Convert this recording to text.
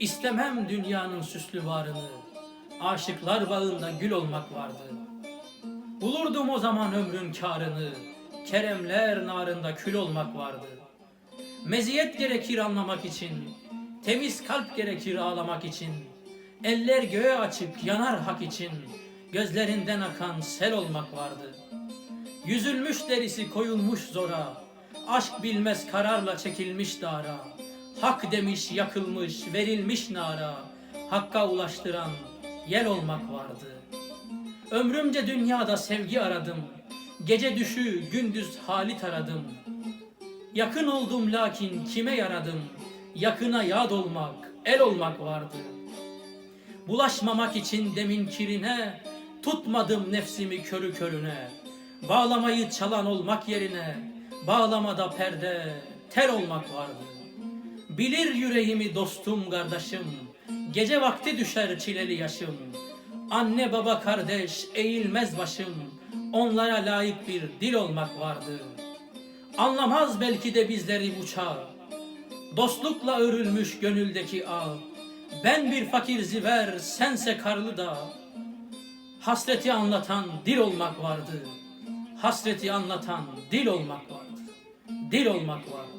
İstemem dünyanın süslü varını, aşıklar bağında gül olmak vardı. Bulurdum o zaman ömrün karını, keremler narında kül olmak vardı. Meziyet gerekir anlamak için, temiz kalp gerekir ağlamak için. Eller göğe açık yanar hak için, gözlerinden akan sel olmak vardı. Yüzülmüş derisi koyulmuş zora, aşk bilmez kararla çekilmiş dara. Hak demiş yakılmış verilmiş nara, hakka ulaştıran yel olmak vardı. Ömrümce dünyada sevgi aradım, gece düşü gündüz halit aradım. Yakın oldum lakin kime yaradım? Yakına yad olmak, el olmak vardı. Bulaşmamak için demin kirine, tutmadım nefsimi körü körüne. Bağlamayı çalan olmak yerine, bağlamada perde, tel olmak vardı. Bilir yüreğimi dostum kardeşim, gece vakti düşer çileli yaşım. Anne baba kardeş eğilmez başım, onlara layık bir dil olmak vardı. Anlamaz belki de bizleri bu çağ. Dostlukla örülmüş gönüldeki ağ. Ben bir fakir ziver, sense karlı da. Hasreti anlatan dil olmak vardı. Hasreti anlatan dil olmak vardı. Dil olmak vardı.